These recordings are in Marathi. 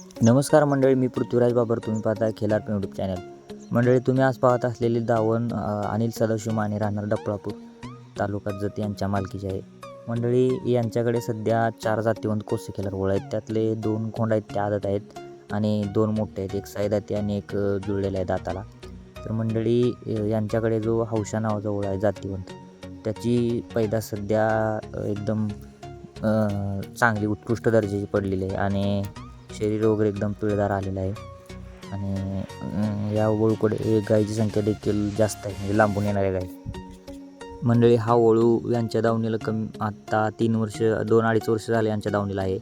नमस्कार मंडळी मी पृथ्वीराज बाबर. तुम्ही पाहता खेलार यूट्यूब चॅनल. मंडळी तुम्ही आज पाहत असलेली दावण अनिल सदाशिव माने राहणार डपळापूर तालुका जत यांच्या मालकीचे आहे. मंडळी यांच्याकडे सध्या चार जातीवंत कोसे खेळार ओळ आहेत. त्यातले दोन खोंड आहेत त्या आदत आहेत आणि दोन मोठे आहेत. एक साईदाती आणि एक जुळलेला आहे दाताला. तर मंडळी यांच्याकडे जो हौशा नावाचा ओळ आहे जातीवंत त्याची पैदास सध्या एकदम चांगली उत्कृष्ट दर्जाची पडलेली आहे. आणि शरीर वगैरे एकदम पिळदार आलेलं आहे. आणि या वळूकडे गायीची संख्या देखील जास्त आहे. म्हणजे लांबून येणाऱ्या गाई मंडळी हा वळू यांच्या दावणीला कमी आत्ता तीन वर्ष दोन अडीच वर्ष झाले यांच्या दावणीला आहे.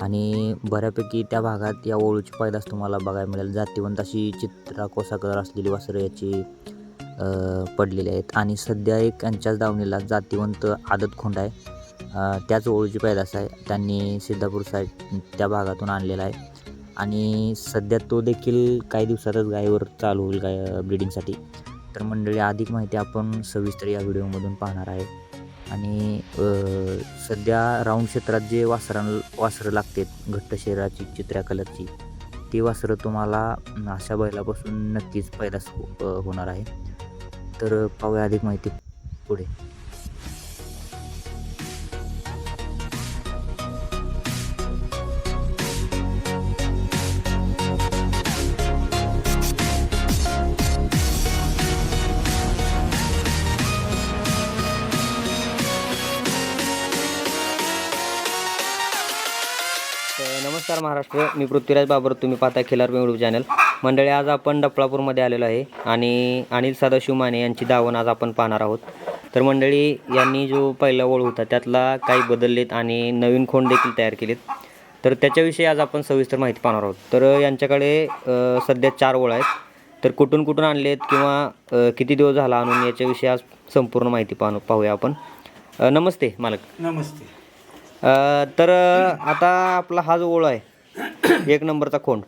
आणि बऱ्यापैकी त्या भागात या ओळूची पैदास तुम्हाला बघायला मिळेल. जातीवंत अशी चित्रा कोसा कलर असलेली वासरं याची पडलेली आहेत. आणि सध्या एक यांच्याच दावणीला जातीवंत आदत खोंड आहे. त्याच ओळीची पैदास आहे. त्यांनी सिद्धापूर साईड त्या भागातून आणलेला आहे. आणि सध्या तो देखील काही दिवसातच गायीवर चालू होईल गाय ब्लिडिंगसाठी तर मंडळी अधिक माहिती आपण सविस्तर या व्हिडिओमधून पाहणार आहे. आणि सध्या राऊंड क्षेत्रात जे वासरां वासरं लागतात घट्ट शरीराची चित्र्या कलरची ती वासरं तुम्हाला अशा बैलापासून नक्कीच पैदास हो- होणार आहे. तर पाहूया अधिक माहिती पुढे. नमस्कार महाराष्ट्र. मी पृथ्वीराज बाबर. तुम्ही पाहता खिलार यूट्यूब चॅनल. मंडळी आज आपण डपळापूरमध्ये आलेलो आहे आणि अनिल सदाशिव माने यांची दावण आज आपण पाहणार आहोत. तर मंडळी यांनी जो पहिला ओळ होता त्यातला काही बदललेत आणि नवीन खोंड देखील तयार केलेत. तर त्याच्याविषयी आज आपण सविस्तर माहिती पाहणार आहोत. तर यांच्याकडे सध्या चार ओळ आहेत. तर कुठून कुठून आणलेत किंवा किती दिवस झाला आणून याच्याविषयी आज संपूर्ण माहिती पाहू पाहूया आपण. नमस्ते मालक. नमस्ते. तर आता आपला हा जो ओळ आहे एक नंबरचा खोंड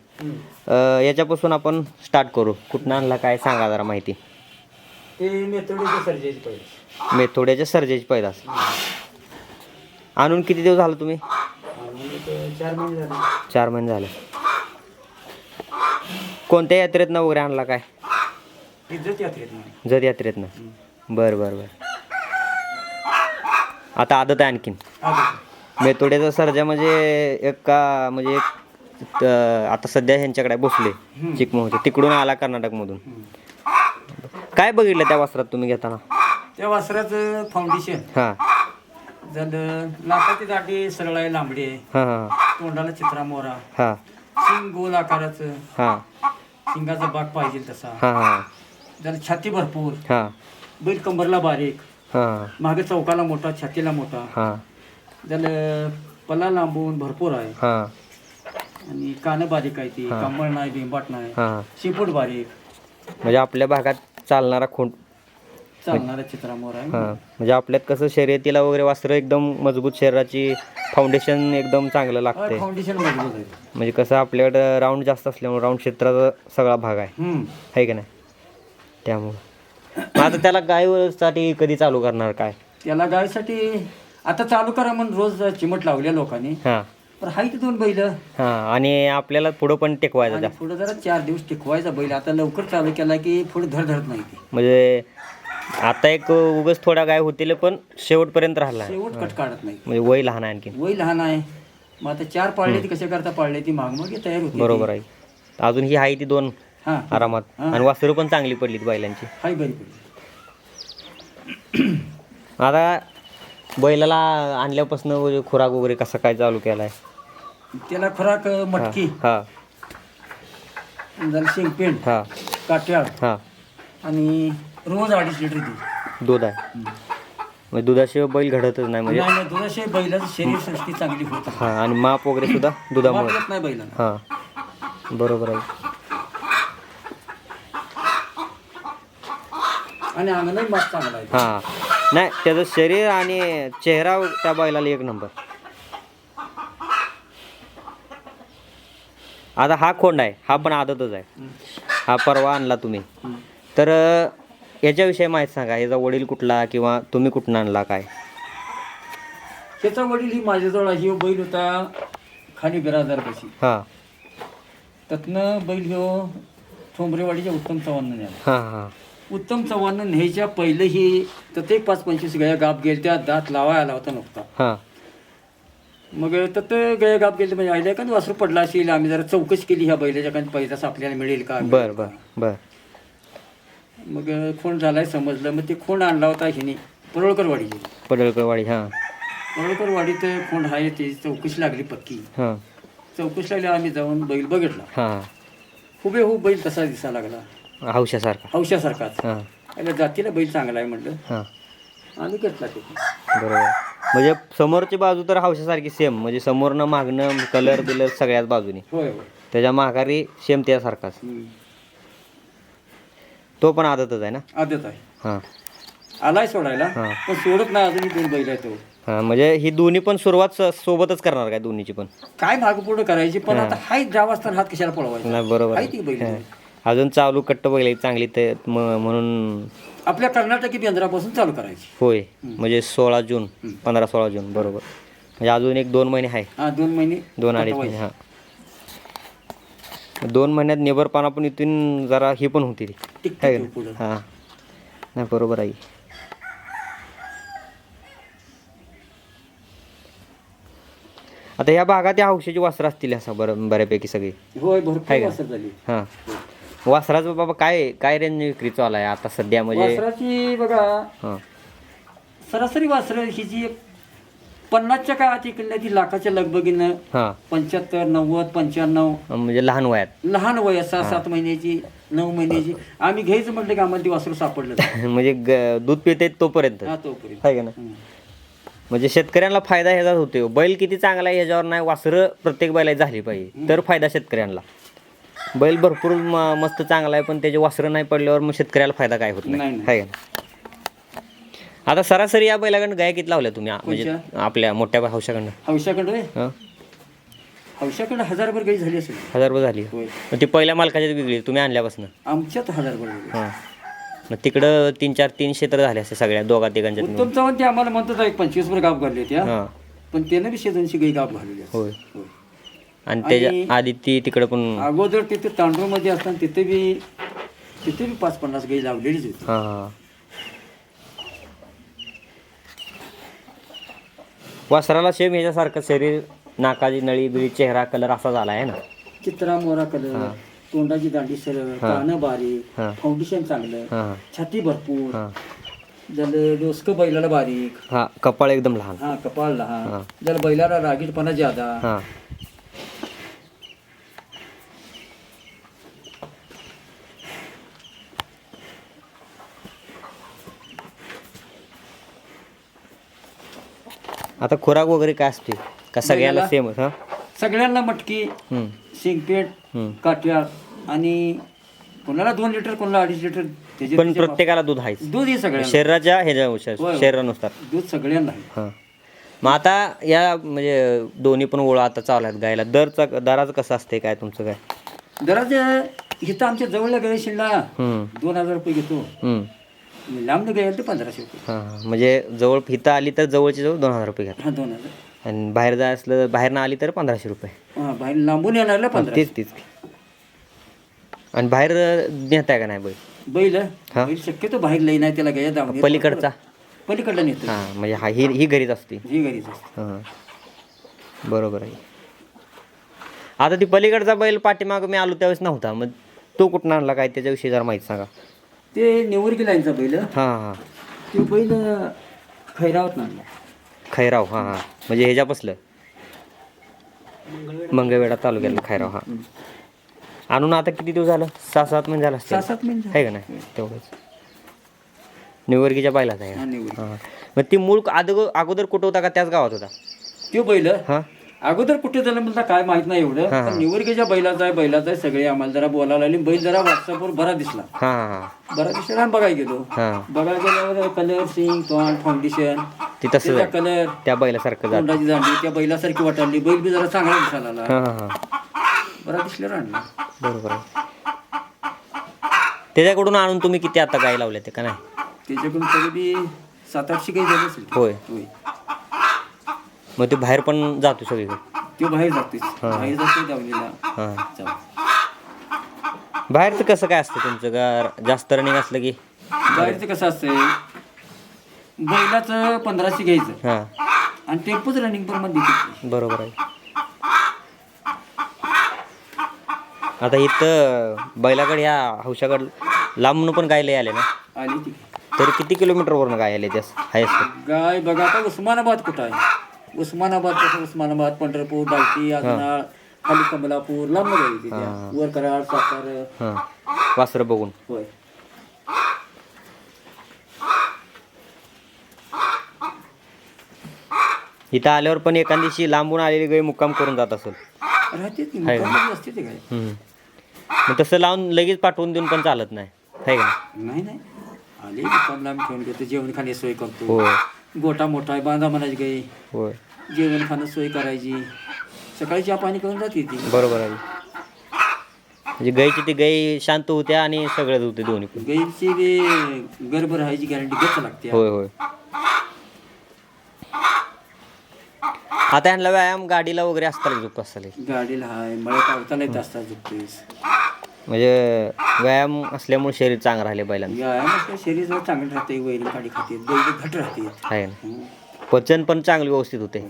याच्यापासून आपण स्टार्ट करू. कुठनं आणला काय सांगा जरा माहिती. ते सर्जेची मेथोड्याच्या सर्जेची पैदास. आणून किती दिवस झालं तुम्ही? चार महिने झाले. चार महिने झाले. कोणत्या यात्रेतनं वगैरे आणला काय? इज्जत यात्रेत नाही जर यात्रेतनं. बरं बरं बरं. आता आदत आहे आणखीन. आधी मेथोड्याचा सर्जा म्हणजे एक का म्हणजे एक आता सध्या ह्यांच्याकडे बसले चिकमोहचे तिकडून आला कर्नाटकमधून. काय बघितलं त्या वस्त्रात तुम्ही घेताना? त्या वासराचं फाउंडेशन हां. झालं लाखाची दाटी सरळ आहे लांबडी आहे. हां हां तोंडाला चित्रा मोरा. हां. शिंग गोल आकाराचं. हां. शिंगाचा बाग पाहिजे तसा. हां हां. झालं छाती भरपूर. हां. बैल कंबरला बारीक. हां. मागे चौकाला मोठा छातीला मोठा. हां. झालं पल्ला लांबून भरपूर आहे. हां. आणि कानं बारीक आहे ती कंबळ नाही बिंबाट नाही. हां. शिपूट बारीक. म्हणजे आपल्या भागात चालणारा खोंड चालणारा चित्रा मोर आहे. हां. म्हणजे आपल्यात कसं शर्यतीला वगैरे वस्त्र एकदम मजबूत शरीराची फाउंडेशन एकदम चांगलं लागते फाउंडेशन मजबूत आहे. म्हणजे कसं आपल्याकडं राऊंड जास्त असल्यामुळे राऊंड क्षेत्राचा सगळा भाग आहे. हम्म. आहे का नाही? त्यामुळं. मग आता त्याला गायसाठी कधी चालू करणार काय? त्याला गायसाठी आता चालू करा म्हणून रोज चिमट लावल्या लोकांनी. हां. पण हाय ते दोन बैल. आणि हां आणि आपल्याला पुढं पण टेकवायचं पुढे जरा चार दिवस टिकवायचा बैल. आता लवकर चालू केला की पुढे धड धरत नाही ते. म्हणजे आता एक उगच थोडा गाय होतील पण शेवटपर्यंत राहिला शेवट कट काढत नाही. म्हणजे वय लहान आहे आणखीन. वय लहान आहे. मग आता चार पाळले ती कशा करता पाळले ती माग मग तयार होती बरोबर आहे. अजून ही आहे ती दोन हा. आरामात. आणि वासरं पण चांगली पडलीत बैलांची. हाय पडली. आता बैलाला आणल्यापासून वगैरे खुराक वगैरे कसा काय चालू केलाय? त्याला खुराक मटकी हा झालं शेंगपेंड हा. काट्याळ हा. आणि रोज अडीच लिटर दूध. दूध आहे. म्हणजे दुधाशिवाय बैल घडतच नाही म्हणजे? नाही नाही दुधाशिवाय बैलाचं शरीर सृष्टी चांगली होत हा आणि माप वगैरे सुद्धा दुधामुळे? नाही बैलाला. हा. बरोबर आहे. आणि अंगणही मात चांगला आहे. हा. नाही त्याचं शरीर आणि चेहरा त्या बैलाला एक नंबर. आता हा खोंड आहे हा पण आदतच आहे. हा परवा आणला तुम्ही. तर याच्याविषयी माहिती सांगा याचा वडील कुठला किंवा तुम्ही कुठून आणला काय? त्याचा वडील ही माझ्याजवळ ही बैल होता खाली बिराजदार कशी हां. त्यातनं बैल ह्यो ठोंबरेवाडीच्या उत्तम चव्हाणनं नेला हां हां. उत्तम चव्हाणनं न्यायच्या पहिलं ही तर ते पाच पंचवीस गाया गाप गेल त्या दात लावा आला होता नुकता हां. मग तर गाया गाप गेले म्हणजे आयला एखादं वासरू पडला असेल आम्ही जरा चौकशी केली ह्या बैलाच्या कारण पैदास आपल्याला मिळेल का? बर बर बर. मग खोंड झालाय समजलं मग ते खोंड आणला होता हिने परोळकरवाडीची पडळकरवाडी हां. परोळकरवाडीत खोंड आहे ते चौकशी लागली पक्की. हां. चौकशी लागली आम्ही जाऊन बैल बघितला. हां. हुबेहूब बैल तसा दिसा लागला. हौशासारखा. हौशासारखाच हां. जातीला बैल चांगला आहे म्हटलं. हां. आम्ही घेतला ते. बरोबर. म्हणजे समोरची बाजू तर हौशासारखी सेम म्हणजे समोरनं मागणं कलर बिलर सगळ्याच बाजूनी. होय होय. त्याच्या माघारी सेम त्यासारखाच. हम्म. तो पण आदतच आहे ना? आदत आहे. हां. आलाय सोडायला हा. पण सोडत नाही अजूनही दोन बैल आहे तो. हां म्हणजे ही दोन्ही पण सुरुवात स- सोबतच करणार काय दोन्हीची पण? काय भाग पुढे करायची पण आता हाय जाव असताना हात कशाला पळवायचा? नाही बरोबर आहे. आहे. ती बैल. अजून चालू कट्ट बघले चांगली ते म- म्हणून आपल्या कर्नाटकी बेंद्रापासून चालू करायची. होय. म्हणजे सोळा जून पंधरा सोळा जून बरोबर. म्हणजे अजून एक दोन महिने आहे. हा दोन महिने दोन अडीच महिने हां. दोन महिन्यात नेबरपाना पण इथून जरा ही पण होती ती टिकते आहे तो का? पुढं. हां. नाही बरोबर आहे. आता या भागात या औषधाची वासरं असतील असं बरं बऱ्यापैकी सगळी. होय भरपूर झाली. हां. वासराचं बाबा काय काय रेंज विक्री चालू आहे? आता सध्या म्हणजे वासराची बघा हां. सरासरी वासर ही जी पन्नासच्या काळात इकडल्या ती लाखाच्या लगबगीनं हां. पंच्याहत्तर नव्वद पंच्याण्णव. म्हणजे लहान वयात. लहान वय सहा सात महिन्याची नऊ महिन्याची. आम्ही घ्यायचं म्हटलं की आम्हाला ती वासरू सापडलं. म्हणजे ग- दूध पिते तोपर्यंत. हा तोपर्यंत. आहे का ना हम्म. म्हणजे शेतकऱ्यांना फायदा ह्याचाच होतो बैल किती चांगला आहे ह्याच्यावर नाही वासरं प्रत्येक बैला झाली पाहिजे. तर फायदा शेतकऱ्यांना. बैल भरपूर म- मस्त चांगला आहे पण त्याचे वासरं नाही पडल्यावर मग शेतकऱ्याला फायदा काय होत नाही नाही, नाही. आहे का ना? आता सरासरी या बैलाकडनं गाय किती लावल्या तुम्ही आ- म्हणजे आपल्या मोठ्या हौशाकडनं हौशाकडे हं? हौशाकडे हजारभर गाई झाली असेल हजार रुपये झाली होय मग ती पहिल्या मालकाच्यात वेगळी तुम्ही आणल्यापासून आमच्यात हजारभर गाई. हां मग तिकडं तीन चार तीनशे तर झाले असते सगळ्या दोघा तिघांच्यात मिळून. उत्तम चव्हाण ते आम्हाला म्हणतात एक गाव घालले त्या हां पण त्यानं बी शेजांशी गाई गाव. होय होय. आणि त्याच्या आधी ती तिकडं पण अगोदर तिथे तांडूरमध्ये असताना तिथे बी तिथे बी पाच पन्नास गाई लावलेलीच होती. हां हां. वासराला सेम ह्याच्यासारखं शरीर नाकाची नळी बिळी चेहरा कलर असा झाला आहे ना? चित्रा मोरा कलर तोंडाची दांडी सरळ कानं बारीक हां. फाउंडेशन चांगलं हां. छाती भरपूर हां. झालं डोसकं बैलाला बारीक. हां कपाळ एकदम लहान. हा कपाळ लहान. जर बैलाला रागीटपणा ज्यादा हां. आता खुराक वगैरे काय असते का सगळ्याला? सेमच हां? सगळ्यांना मटकी हम्म, शेंगपेट हम्म. काट्या आणि कोणाला दोन लिटर कोणाला अडीच लिटर त्याचे पण त्याचे प्रत्येकाला दूध आहेच बाप- दूध हे सगळ्यांना. शरीराच्या ह्याच्यानुसार होय, होय. शरीरानुसार. दूध सगळ्यांना आहे. हां. मग आता या म्हणजे दोन्ही पण ओळा आता चालू आहेत गायला. दरचा दराचं कसं असते काय तुमचं काय? दराचं इथं आमच्या जवळला हम्म, दोन हजार रुपये घेतो. हम्म. लांब गेलं ते पंधराशे रुपये. हां. म्हणजे जवळ फिता आली तर जवळची जवळ दोन हजार रुपये घ्या हा दोन हजार. आणि बाहेर जाय असलं बाहेर ना आली तर पंधराशे रुपये. हा बाहेर लांबून येणारला पंधरा तेच तेच. आणि बाहेर नेताय का नाही बैल? बैल? हा. बैल शक्यतो बाहेर लई नाही त्याला गया दाम पलीकडचा? पलीकडला नेतो हां म्हणजे हा ही ही घरीच असते. ही घरीच असते. हां. बरोबर आहे. आता ती पलीकडचा बैल पाठीमागं मी आलो त्यावेळेस नव्हता. मग तो कुठं आणला काय त्याच्याविषयी जरा माहिती सांगा. ते नेवरगी लाईनचा बैल. हां हां. ते बैल खैरावत खैराव हां हां. म्हणजे ह्याच्यापासलं? मंगळवेढा. तालुक्यातलं खैराव हां. आणून आता किती दिवस झालं? सहा सात महिने झालं सहा सात मिनिट आहे का नाही? तेवढंच. निवर्गीच्या बायलाच आहे. हा हां मग ती मूळ अगोदर अगोदर कुठं होता का? त्याच गावात होता? तो बैल. हां? अगोदर कुठे झालं मला काय माहीत नाही एवढं. पण निवर्गीच्या बैलाचा आहे बैलाचा आहे सगळे आम्हाला जरा बोलायला लागले. बैल जरा व्हॉट्सअपवर बरा दिसला. बरा दिसला आम्ही बघायला गेलो. हां. बघायला गेल्यावर कलर सिंग तोंड फाउंडेशन ती तसं त्याचा कलर त्या बैलासारखं तोंडाची जांडी त्या बैलासारखी वाटाली बैल बी जरा चांगला दिसायला लागला. बरा दिसल्यावर आणला. बरोबर त्याच्याकडून आणून तुम्ही किती आता गाय लावल्या ते का नाही? त्याच्याकडून तरी बी सात आठशे काही झाले असेल होय. होय. मग ते बाहेर पण जातो सगळीकडे. तो बाहेर हां. जाऊ बाहेरचं कसं काय असतं तुमचं? का जास्त रनिंग असलं की? बाहेरचं कसं असतंय? बैलाचं पंधराशे घ्यायचं. हां. आणि टेम्पोच रनिंग पण मध्ये. बरोबर आहे. आता इथं बैलाकडे या हौशाकडे लांबून पण गाय लय आले ना? आली ती. तरी किती किलोमीटरवरून गाय आले त्यास हायस्ट? गाय बघा आता उस्मानाबाद कुठं आहे? उस्मानाबाद कसं उस्मानाबाद पंढरपूर डालटी आजनाळ खाली कमलापूर लांब गाई तिथे हा. वर कराड सातार. हां. वासरं बघून. होय. इथं आल्यावर पण एखाद दिवशी लांबून आलेली गाय मुक्काम करून जात असेल. राहते ती आहे का? मुक्कामाला असते ते गाय हम्म. मग तसं लावून लगेच पाठवून देऊन पण चालत नाही. आहे का नाही? नाही आले मुक्कामला आम्ही ठेवून घेतो जेवण खाणे सोय करतो. होय गोटा मोठा आहे बांधा म्हणायची गाई होय. जेवण खाणं सोय करायची. सकाळी चहा पाणी करून जाते ती. बरोबर आहे. म्हणजे गायची ती गाय शांत होत्या आणि सगळंच होते दोन्ही पण. गाईची बी गर्भ राहायची गॅरंटी घेत लागते. होय होय. आता ह्यांना व्यायाम गाडीला वगैरे असताना झोप असताना गाडीला हाय मळ्यात अवताला येत असतात झुकतेस म्हणजे व्यायाम असल्यामुळे शरीर चांगलं राहिले बैलांचं व्यायाम असल्या शरीर जरा चांगलं राहते वैरी काढी खाते बैल घट राहते. आहे ना. पचन पण चांगलं व्यवस्थित होते.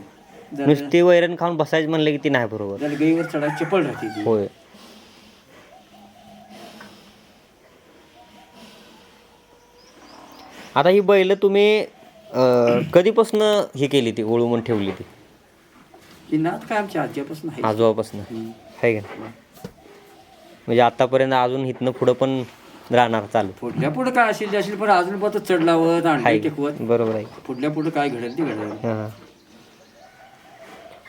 जरा नुसती वैरण खाऊन बसायचं म्हणलं की ती नाही बरोबर. जरा गाईवर चढा चपळ राहते ती. होय. आता ही बैल तुम्ही अं, कधीपासून ही केली ती ओळू म्हणून ठेवली ती? नात काय आमच्या आज्यापासून आहे. आजोबापासून. आहे का म्हणजे आतापर्यंत अजून इथनं पुढं पण राहणार चालू. पुढल्या पुढे काय असेल ते असेल पण अजून पण चढ लावत आहे अंडे टेकवत. बरोबर आहे. पुढल्या पुढे काय घडेल ते घडेल. हां.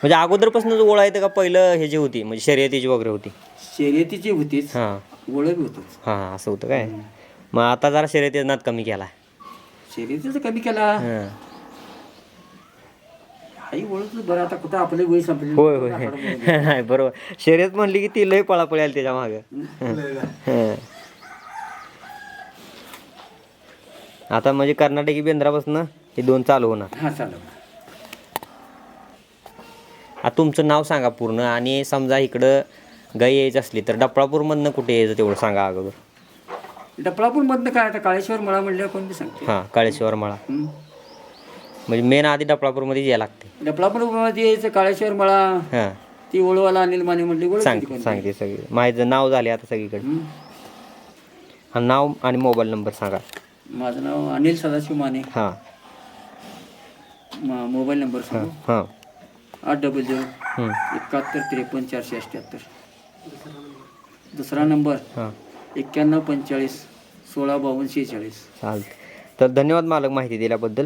म्हणजे अगोदरपासूनच ओळ आहे का पहिलं हे जे होती म्हणजे शर्यतीची वगैरे होती? शर्यतीची होतीच. हां. ओळख होतच. हां असं होतं काय? मग आता जरा शर्यतीचा नाद कमी केला. शर्यतीचं कमी केला? हां. आई ओळख बरं आता कुठं आपले वय संपले होय होय. नाही बरोबर. शर्यत म्हणली की ती लय पळापळी आली त्याच्या माग. आता म्हणजे कर्नाटकी बेंद्रापासून हे दोन चालू होणार. हा चालू आता तुमचं नाव सांगा पूर्ण आणि समजा इकडं गाई यायची असली तर डपळापूरमधनं कुठे यायचं तेवढं सांगा अगोदर. डपळापूर मधनं काय? आता काळेश्वर मळा म्हणल्यावर कोण बी सांगते? हां काळेश्वर मळा. म्हणजे मेन आधी डपळापूरमध्ये यायला लागते. डपळापूरमध्ये यायचं काळेश्वर मळा हां. ती ओळवाला अनिल माने म्हणली ओळख सांग होती कोण सांगते सगळी. माझं नाव झाले आता सगळीकडे. हा नाव आणि मोबाईल नंबर सांगा. माझं नाव अनिल सदाशिव माने. हां. म- मोबाईल नंबर सांगू? हां. आठ डबल झिरो. एकाहत्तर त्रेपन्न चारशे अठ्ठ्याहत्तर दुसरा नंबर? हां. एक्क्याण्णव पंचेचाळीस सोळा बावन्न शेहेचाळीस. चालतं तर धन्यवाद मालक माहिती दिल्याबद्दल.